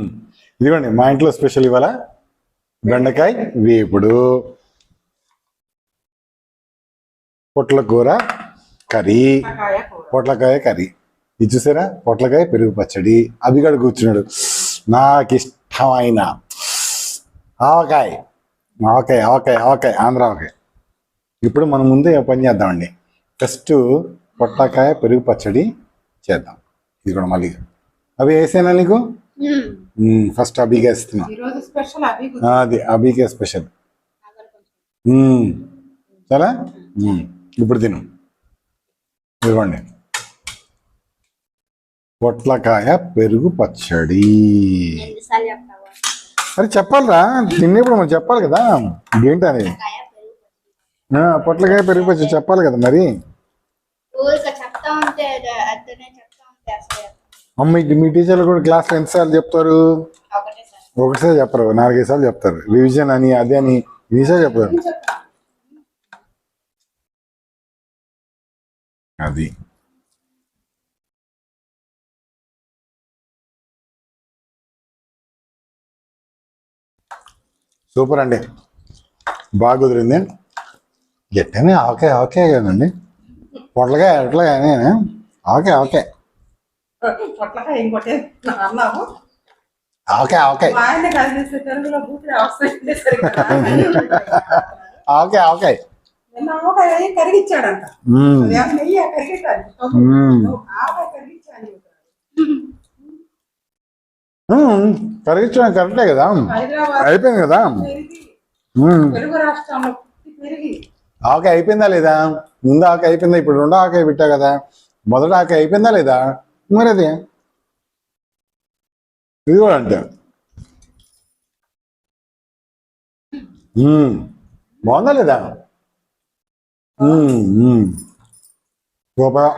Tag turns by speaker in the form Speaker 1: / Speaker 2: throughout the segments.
Speaker 1: ఇదిగోండి మా ఇంట్లో స్పెషల్ ఇవాళ బెండకాయ వేపుడు పొట్ల కూర కర్రీ
Speaker 2: కాయ కూర.
Speaker 1: పొట్లకాయ కర్రీ. ఇది చూసారా? పొట్లకాయ పెరుగు పచ్చడి. అభిగడు కూర్చున్నాడు. నాకు ఇష్టమైన ఆవకాయ. ఆవకాయ ఆవకాయ ఆవకాయ ఆంధ్ర ఆవకాయ. ఇప్పుడు మనం ముందే పని చేద్దామండి. ఫస్ట్ పొట్లకాయ పెరుగు పచ్చడి చేద్దాం. ఇది కూడా మళ్ళీ. అవి వేసేనా నీకు? ఫస్ట్ అభిగా ఇస్తున్నా అది అభికే స్పెషల్. చాలా. ఇప్పుడు తిను. ఇదిగోండి పొట్లకాయ పెరుగు పచ్చడి. అరే చెప్పాలిరా. తినేప్పుడు మనం చెప్పాలి కదా. ఆ, పొట్లకాయ పెరుగు పచ్చడి చెప్పాలి కదా మరి.
Speaker 3: ఊరిక చెప్తా ఉంటే అద- అతనే చెప్తా ఉంటే
Speaker 1: ఇటు మీ టీచర్లు కూడా క్లాస్లో ఎన్నిసార్లు చెప్తారు?
Speaker 3: ఒకటే సార్.
Speaker 1: ఒకటిసారి చెప్పరు నాలుగైదు సార్లు చెప్తారు. రివిజన్ అని అదే అని ఇన్నిసార్లు చెప్తారు. అది. సూపర్ అండి. బాగా కుదిరింది. గట్టనే ఆకే ఆకే కదండి. పొట్లకాయ ఎట్లాగానే ఆకే ఆకే.
Speaker 2: పొట్లకాయ ఇంకోటి అన్నాము. ఆయన కలిసి తెలుగులో బూతులు ఆవకాయ కరిగిచ్చాడంట. నెయ్యి కరిగిట్టాలి
Speaker 1: మ్మ్.
Speaker 2: ఆవకాయ కరిగిచ్చాను
Speaker 1: మ్మ్. కరిగించడం కరెక్టే కదా. అయిపోయింది కదా.
Speaker 2: తెలుగు రాష్ట్రంలో పెరిగి.
Speaker 1: ఆకే అయిపోయిందా లేదా? ముందు ఆకే అయిపోయిందా? ఇప్పుడు రెండో ఆకే పెట్టా కదా. మొదట ఆకే అయిపోయిందా లేదా? మరి అది ఇది కూడా అంతే. బాగుందా లేదా. సూపర్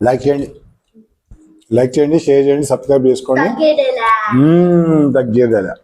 Speaker 1: లైక్ చేయండి లైక్ చేయండి షేర్ చేయండి సబ్స్క్రైబ్ చేసుకోండి. తగ్గేదేలా